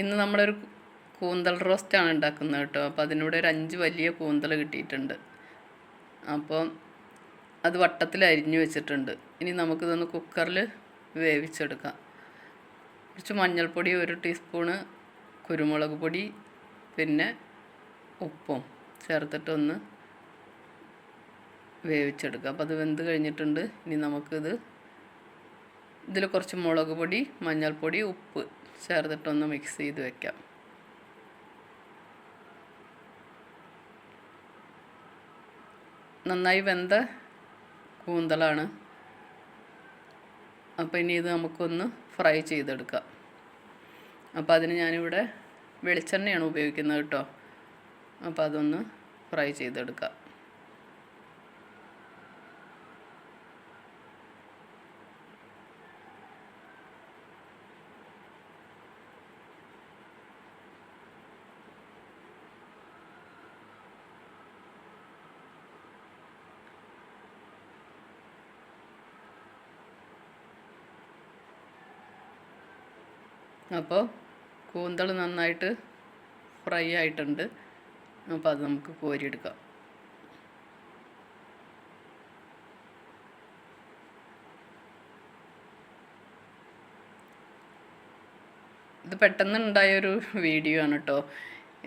ഇന്ന് നമ്മളൊരു കൂന്തൽ റോസ്റ്റാണ് ഉണ്ടാക്കുന്നത് കേട്ടോ. അപ്പോൾ അതിനൂടെ ഒരു അഞ്ച് വലിയ കൂന്തൽ കിട്ടിയിട്ടുണ്ട്. അപ്പോൾ അത് വട്ടത്തിൽ അരിഞ്ഞു വെച്ചിട്ടുണ്ട്. ഇനി നമുക്കിതൊന്ന് കുക്കറിൽ വേവിച്ചെടുക്കാം. കുറച്ച് മഞ്ഞൾപ്പൊടി ഒരു ടീസ്പൂണ് കുരുമുളക് പൊടി പിന്നെ ഉപ്പും ചേർത്തിട്ടൊന്ന് വേവിച്ചെടുക്കുക അപ്പോൾ അത് വെന്ത് കഴിഞ്ഞിട്ടുണ്ട്. ഇനി നമുക്കിത് ഇതിൽ കുറച്ച് മുളക് പൊടി മഞ്ഞൾപ്പൊടി ഉപ്പ് ചേർത്തിട്ടൊന്ന് മിക്സ് ചെയ്ത് വെക്കാം. നന്നായി വെന്ത കൂന്തളാണ്. അപ്പോൾ ഇനി ഇത് നമുക്കൊന്ന് ഫ്രൈ ചെയ്തെടുക്കാം. അപ്പോൾ അതിന് ഞാനിവിടെ വെളിച്ചെണ്ണയാണ് ഉപയോഗിക്കുന്നത് കേട്ടോ. അപ്പോൾ അതൊന്ന് ഫ്രൈ ചെയ്തെടുക്കാം. അപ്പോൾ കൂന്തൾ നന്നായിട്ട് ഫ്രൈ ആയിട്ടുണ്ട്. അപ്പോൾ അത് നമുക്ക് കോരിയെടുക്കാം. ഇത് പെട്ടെന്ന് ഉണ്ടായൊരു വീഡിയോ ആണ് കേട്ടോ.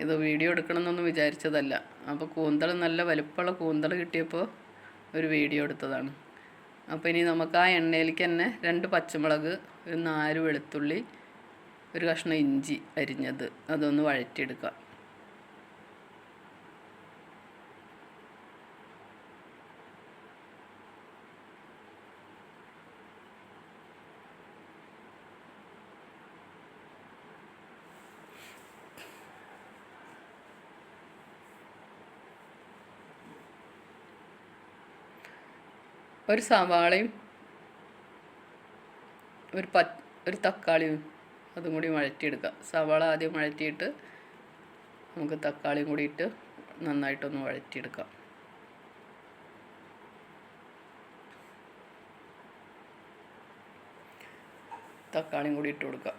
ഇത് വീഡിയോ എടുക്കണമെന്നൊന്നും വിചാരിച്ചതല്ല. അപ്പോൾ കൂന്തൾ നല്ല വലുപ്പമുള്ള കൂന്തൾ കിട്ടിയപ്പോൾ ഒരു വീഡിയോ എടുത്തതാണ്. അപ്പോൾ ഇനി നമുക്ക് ആ എണ്ണയിലേക്ക് തന്നെ രണ്ട് പച്ചമുളക് ഒരു നാല് വെളുത്തുള്ളി ഒരു കഷ്ണം ഇഞ്ചി അരിഞ്ഞത് അതൊന്ന് വഴറ്റിയെടുക്കുക ഒരു സവാളയും ഒരു പ ഒരു തക്കാളിയും അതും കൂടി വഴറ്റിയെടുക്കുക സവാള ആദ്യം വഴറ്റിയിട്ട് നമുക്ക് തക്കാളിയും കൂടി ഇട്ട് നന്നായിട്ടൊന്ന് വഴറ്റിയെടുക്കാം. തക്കാളിയും കൂടി ഇട്ട് കൊടുക്കുക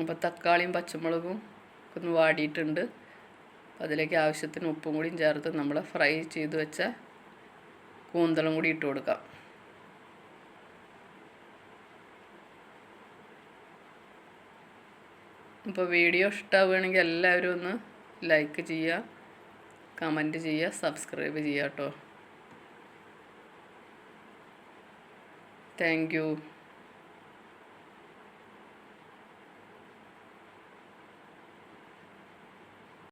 അപ്പോൾ തക്കാളിയും പച്ചമുളകും ഒന്ന് വാടിയിട്ടുണ്ട്. അതിലേക്ക് ആവശ്യത്തിന് ഉപ്പും കൂടിയും ചേർത്ത് നമ്മൾ ഫ്രൈ ചെയ്ത് വെച്ച കൂന്തളം കൂടി ഇട്ട് കൊടുക്കാം. ഇപ്പോൾ വീഡിയോ ഇഷ്ടമാവുകയാണെങ്കിൽ എല്ലാവരും ഒന്ന് ലൈക്ക് ചെയ്യുക കമന്റ് ചെയ്യുക സബ്സ്ക്രൈബ് ചെയ്യുക കേട്ടോ താങ്ക്